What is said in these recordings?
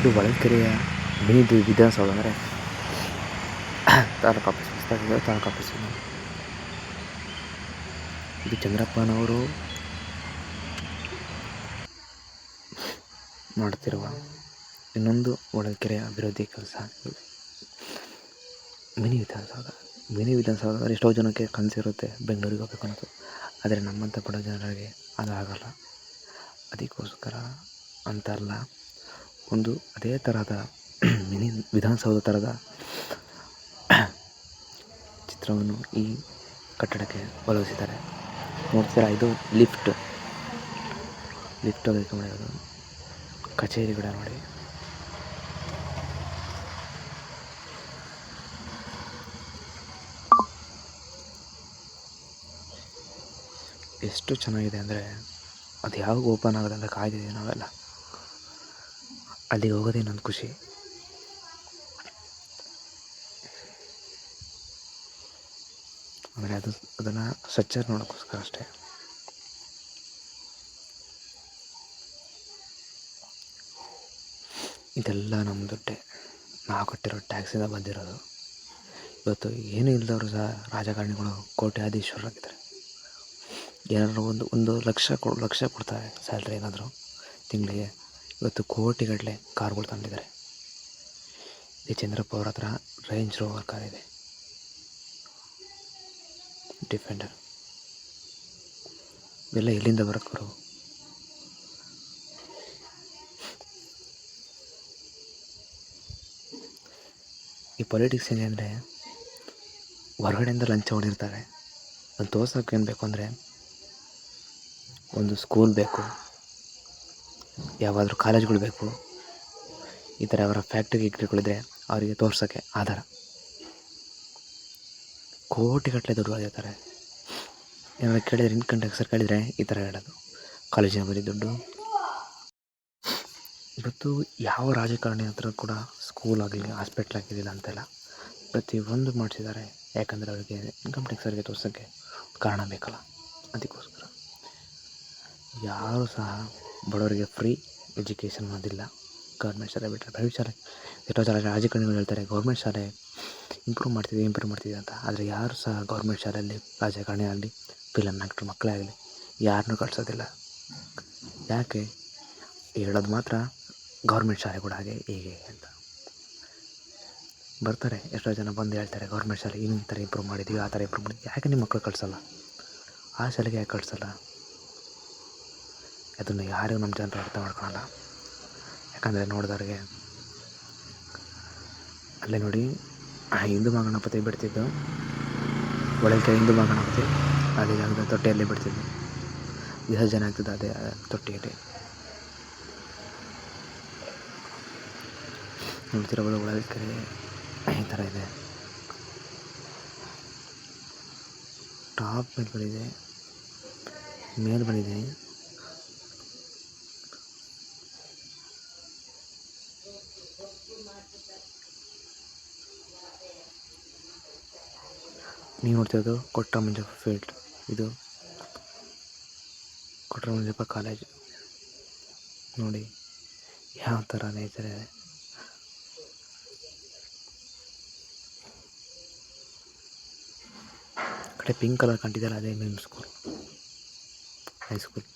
ಇದು ಹೊಳಲ್ಕೆರೆಯ ಮಿನಿ ವಿಧಾನಸೌಧ ಅಂದರೆ ತಾಲೂಕು ಆಫೀಸ್ ಹೊಸದಾಗಿದೆ ತಾಲೂಕು ಆಫೀಸ್ ಇದು. ಚಂದ್ರಪ್ಪನವರು ಮಾಡುತ್ತಿರುವ ಇನ್ನೊಂದು ಹೊಳಲ್ಕೆರೆಯ ಅಭಿವೃದ್ಧಿ ಕೆಲಸ. ಮಿನಿ ವಿಧಾನಸೌಧ. ಮಿನಿ ವಿಧಾನಸೌಧ ಎಷ್ಟೋ ಜನಕ್ಕೆ ಕನಸಿರುತ್ತೆ ಬೆಂಗಳೂರಿಗೆ ಹೋಗ್ಬೇಕು ಅನ್ನೋದು. ಆದರೆ ನಮ್ಮಂಥ ಬಡ ಜನರಿಗೆ ಅದು ಆಗೋಲ್ಲ. ಅದಕ್ಕೋಸ್ಕರ ಅಂತ ಅಲ್ಲ. ಒಂದು ಅದೇ ತರಹದ ಮಿನಿ ವಿಧಾನಸೌಧ ಥರದ ಚಿತ್ರವನ್ನು ಈ ಕಟ್ಟಡಕ್ಕೆ ಒದಗಿಸಿದ್ದಾರೆ. ನೋಡ್ತೀರಾ ಇದು ಲಿಫ್ಟ್. ಲಿಫ್ಟ್ ಅದಕ್ಕೆ ಮಾಡಿರೋದು ಕಚೇರಿಗಳ ನೋಡಿ. ಎಷ್ಟು ಚೆನ್ನಾಗಿದೆ ಅಂದರೆ ಅದು ಯಾವಾಗ ಓಪನ್ ಆಗೋದಂತ ಕಾಯ್ದಿದೆ ಕಾಯ್ದಿದ್ದೀವಿ ನಾವೆಲ್ಲ. ಅಲ್ಲಿಗೆ ಹೋಗೋದೇ ನನ್ನ ಖುಷಿ. ಆದರೆ ಅದು, ಅದನ್ನು ಸ್ವಚ್ಛ ನೋಡೋಕ್ಕೋಸ್ಕರ ಅಷ್ಟೇ. ಇದೆಲ್ಲ ನಮ್ಮ ದುಡ್ಡೇ ನಾವು ಕಟ್ಟಿರೋ ಟ್ಯಾಕ್ಸಿಂದ ಬಂದಿರೋದು. ಇವತ್ತು ಏನೂ ಇಲ್ಲದವರು ಸಹ ರಾಜಕಾರಣಿಗಳು ಕೋಟ್ಯಾಧೀಶ್ವರರಾಗಿದ್ದಾರೆ ಏನಾದರೂ ಒಂದು ಒಂದು ಲಕ್ಷ ಕೊ ಲಕ್ಷ ಕೊಡ್ತಾರೆ ಸ್ಯಾಲ್ರಿ ಏನಾದರೂ ತಿಂಗಳಿಗೆ. ಇವತ್ತು ಕೋಟಿಗಟ್ಟಲೆ ಕಾರ್ಗಳು ತಂದಿದ್ದಾರೆ. ಈ ಚಂದ್ರಪ್ಪ ಅವ್ರ ಹತ್ರ ರೇಂಜ್ ರೋವರ್ ಕಾರ್ ಇದೆ. ಡಿಫೆಂಡರ್ ಇವೆಲ್ಲ ಎಲ್ಲಿಂದ ಬರೋಕ್ಕವರು ಈ ಪೊಲಿಟಿಕ್ಸ್ ಹೆಂಗೆ ಅಂದರೆ ಹೊರಗಡೆಯಿಂದ ಲಂಚ ಹೊಡಿರ್ತಾರೆ ಅದು ತೋರ್ಸೋಕೆ ಏನು ಬೇಕು ಅಂದರೆ ಒಂದು ಸ್ಕೂಲ್ ಬೇಕು. ಯಾವಾದರೂ ಕಾಲೇಜ್ಗಳು ಬೇಕು, ಈ ಥರ ಅವರ ಫ್ಯಾಕ್ಟ್ರಿ ಗಿಕ್ಟ್ರಿಗಳಿದ್ರೆ ಅವರಿಗೆ ತೋರ್ಸೋಕ್ಕೆ ಆಧಾರ. ಕೋಟಿಗಟ್ಟಲೆ ದುಡ್ಡು ಆಗಿರ್ತಾರೆ. ಏನಾದ್ರು ಕೇಳಿದ್ರೆ ಇನ್ಕಮ್ ಟ್ಯಾಕ್ಸರ್ ಕೇಳಿದರೆ ಈ ಥರ ಹೇಳೋದು. ಕಾಲೇಜಿನ ಬರೀ ದುಡ್ಡು. ಇವತ್ತು ಯಾವ ರಾಜಕಾರಣಿ ಹತ್ರ ಕೂಡ ಸ್ಕೂಲ್ ಆಗಲಿ ಹಾಸ್ಪಿಟ್ಲ್ ಆಗಿರಲಿಲ್ಲ ಅಂತೆಲ್ಲ ಪ್ರತಿಯೊಂದು ಮಾಡಿಸಿದ್ದಾರೆ. ಯಾಕಂದರೆ ಅವರಿಗೆ ಇನ್ಕಮ್ ಟ್ಯಾಕ್ಸರಿಗೆ ತೋರ್ಸೋಕ್ಕೆ ಕಾರಣ ಬೇಕಲ್ಲ. ಅದಕ್ಕೋಸ್ಕರ. ಯಾರೂ ಸಹ ಬಡವರಿಗೆ ಫ್ರೀ ಎಜುಕೇಷನ್ ಅನ್ನೋದಿಲ್ಲ. ಗೌರ್ಮೆಂಟ್ ಶಾಲೆ ಬಿಟ್ಟರೆ ಪ್ರೈವೇಟ್ ಶಾಲೆ. ಎಷ್ಟೋ ಜನ ರಾಜಕಾರಣಿಗಳು ಹೇಳ್ತಾರೆ ಗೌರ್ಮೆಂಟ್ ಶಾಲೆ ಇಂಪ್ರೂವ್ ಮಾಡ್ತಿದೆ ಇಂಪ್ರೂವ್ ಮಾಡ್ತಿದೆ ಅಂತ. ಆದರೆ ಯಾರು ಸಹ ಗೌರ್ಮೆಂಟ್ ಶಾಲೆಯಲ್ಲಿ ರಾಜಕಾರಣಿ ಆಗಲಿ ಫಿಲಮ್ ಆ್ಯಕ್ಟ್ರ್ ಮಕ್ಕಳೇ ಆಗಲಿ ಯಾರನ್ನೂ ಕಳಿಸೋದಿಲ್ಲ. ಯಾಕೆ? ಹೇಳೋದು ಮಾತ್ರ ಗೌರ್ಮೆಂಟ್ ಶಾಲೆ ಕೂಡ ಹಾಗೆ ಹೀಗೆ ಅಂತ. ಬರ್ತಾರೆ, ಎಷ್ಟೋ ಜನ ಬಂದು ಹೇಳ್ತಾರೆ ಗೌರ್ಮೆಂಟ್ ಶಾಲೆ ಈ ಥರ ಇಂಪ್ರೂವ್ ಮಾಡಿದ್ದೀವಿ ಆ ಥರ ಇಂಪ್ರೂವ್ ಮಾಡಿದ್ವಿ ಯಾಕೆ ನಿಮ್ಮ ಮಕ್ಕಳು ಕಳಿಸಲ್ಲ? ಆ ಶಾಲೆಗೆ ಯಾಕೆ ಕಳಿಸಲ್ಲ? ಅದನ್ನು ಯಾರಿಗೂ ನಮ್ಮ ಜನರು ಅರ್ಥ ಮಾಡ್ಕೊಳಲ್ಲ. ಯಾಕಂದರೆ ನೋಡಿದವ್ರಿಗೆ ಅಲ್ಲೇ ನೋಡಿ, ಆ ಹಿಂದೂ ಮಹಾಗಣಪತಿ ಬಿಡ್ತಿದ್ದು, ಒಳಗೆ ಹಿಂದೂ ಮಹಾಗಣಪತಿ ಅದೇ ಜಾಗದ ತೊಟ್ಟಿಯಲ್ಲಿ ಬಿಡ್ತಿದ್ದು. ವಿಸರ್ಜನೆ ಆಗ್ತದೆ ಅದೇ ತೊಟ್ಟಿಯಲ್ಲಿ. ನೋಡ್ತಿರೋದು ಒಳಗೆ ಈ ಥರ ಇದೆ. ಟಾಪ್ ಮೇಲೆ ಬಂದಿದೆ ಮೇಲೆ ಬಂದಿದೆ. ನೀವು ನೋಡ್ತಿರೋದು ಕೊಟ್ಟ ಮಂಜಪ್ಪ ಫೀಲ್ಡ್ ಇದು ಕೊಟ್ಟ ಕಾಲೇಜು ನೋಡಿ ಯಾವ ಥರ ನೇಚರ್ ಇದೆ. ಕಡೆ ಪಿಂಕ್ ಕಲರ್ ಕಂಟಿದ್ದಲ್ಲ ಅದೇ ಮಿಮ್ ಸ್ಕೂಲ್ ಹೈಸ್ಕೂಲ್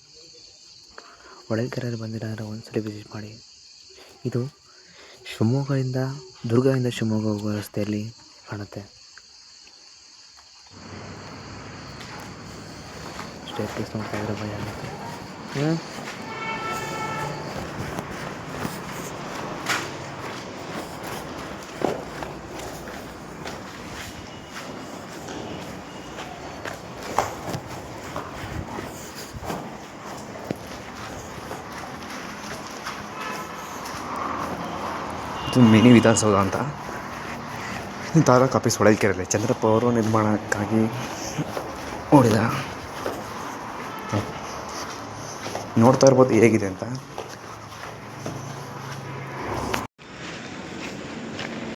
ಹೊಳಲ್ಕೆರೆಯಲ್ಲಿ ಒಂದು ಒಂದ್ಸಲಿ ವಿಸಿಟ್ ಮಾಡಿ. ಇದು ಶಿವಮೊಗ್ಗದಿಂದ ದುರ್ಗದಿಂದ ಶಿವಮೊಗ್ಗ ಹೋಗುವ ರಸ್ತೆಯಲ್ಲಿ ಕಾಣುತ್ತೆ. ಸ್ಟೇಟ್ ನೋಡ್ತಾ ಇದ್ರೆ ಭಯ ಆಗುತ್ತೆ. ಇದು ಮಿನಿ ವಿಧಾನಸೌಧ ಅಂತ. ತಾಲೂಕು ಆಫೀಸ್ ಹೊಳಲ್ಕೆರೆಯಲ್ಲಿ ಚಂದ್ರಪ್ಪ ಅವರು ನಿರ್ಮಾಣಕ್ಕಾಗಿ ನೋಡಿದ. ನೋಡ್ತಾ ಇರ್ಬೋದು ಹೇಗಿದೆ ಅಂತ.